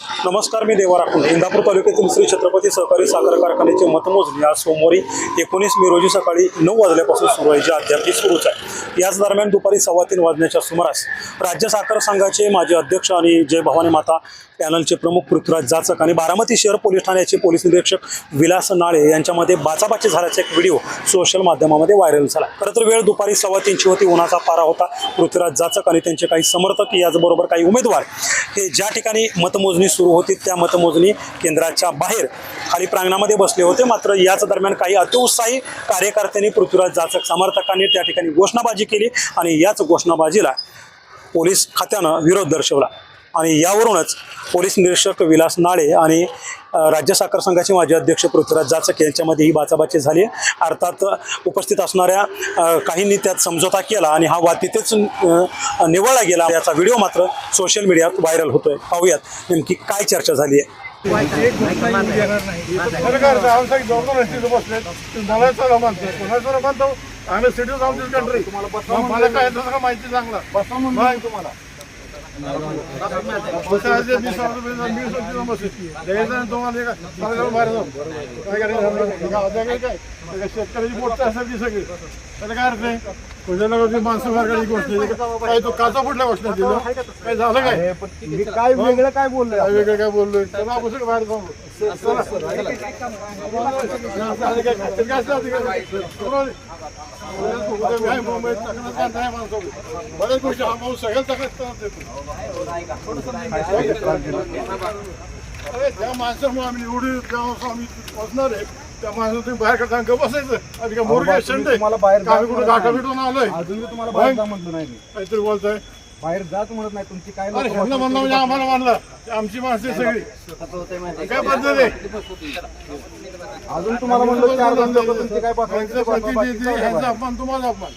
नमस्कार मी देवा राखून इंदापूर तालुक्यातील श्री छत्रपती सहकारी साखर कारखान्याचे मतमोजणी आज सोमवारी एकोणीस मे रोजी सकाळी नऊ वाजल्यापासून सुरू आहे जे अद्याप सुरूच आहे. याच दरम्यान दुपारी सव्वा तीन वाजण्याच्या सुमारास राज्य साखर संघाचे माजी अध्यक्ष आणि जय भवानी माता पॅनलचे प्रमुख पृथ्वीराज जाचक आणि बारामती शहर पोलीस ठाण्याचे पोलीस निरीक्षक विलास नाळे यांच्यामध्ये बाचाबाची झाल्याचा एक व्हिडिओ सोशल माध्यमामध्ये व्हायरल झाला. खरं तर वेळ दुपारी सव्वा तीनची होती उन्हाचा पारा होता. पृथ्वीराज जाचक आणि त्यांचे काही समर्थक याचबरोबर काही उमेदवार हे ज्या ठिकाणी मतमोजणी सुरू होती त्या मतमोजणी केंद्राच्या बाहेर खाली प्रांगणामध्ये बसले होते. मात्र याच दरम्यान काही अतिउत्साही कार्यकर्त्यांनी पृथ्वीराज जाचक समर्थकांनी त्या ठिकाणी घोषणाबाजी केली आणि याच घोषणाबाजीला पोलीस खात्यानं विरोध दर्शवला. आणि यावरूनच पोलीस निरीक्षक विलास नाळे आणि राज्य साखर संघाचे माजी अध्यक्ष पृथ्वीराज जाचक यांच्यामध्ये ही बाचाबाची झाली. अर्थात उपस्थित असणाऱ्या काहींनी त्यात समझोता केला आणि हा वाद तिथेच निवळला गेला. याचा व्हिडिओ मात्र सोशल मीडियात व्हायरल होतोय. पाहूयात नेमकी काय चर्चा झाली आहे. आम्ही सिटीज ऑफ दिस कंट्री मला काय माहिती चांगला? बसा म्हणून तुम्हाला शेतकऱ्याची पोट त्यासाठी सगळी त्याला काय अर्थ आहे? कुठल्या माणसं मार्गाची गोष्ट आहे. काय तो काचा कुठल्या गोष्ट दिलं काय झालं काय? काय वेगळं काय बोललं काय वेगळं काय बोललोय? त्याला आपण बाहेर जाऊ. बऱ्याच गोष्टी हा भाऊ सगळ्यात तक्रार अरे त्या माणसामुळे आम्ही निवडून त्या आम्ही बसणार आहे. त्या माणसाला तुम्ही बाहेर काढता गप बसायचं. आधी का मोरगे शंट तुम्हाला बाहेर आहे आम्ही कुठे गाठा भेटून आलोय. अजून मी तुम्हाला बाहेर जा म्हणलो नाही मी. काहीतरी बोलताय. बाहेर जात म्हणत नाही तुमची काय अरे लोकं ह्यांना म्हणलं म्हणजे आम्हाला मानलं ते आमची माणसं आहे सगळी. काय पद्धत आहे? अजून तुम्हाला म्हणलं चार जण लोकं तुमची काय पाठवायची ह्यांचा ते पाठवा, प्रतिनिधी, बाकीचं काय ह्यांचा अपमान तुम्हाला अपमान.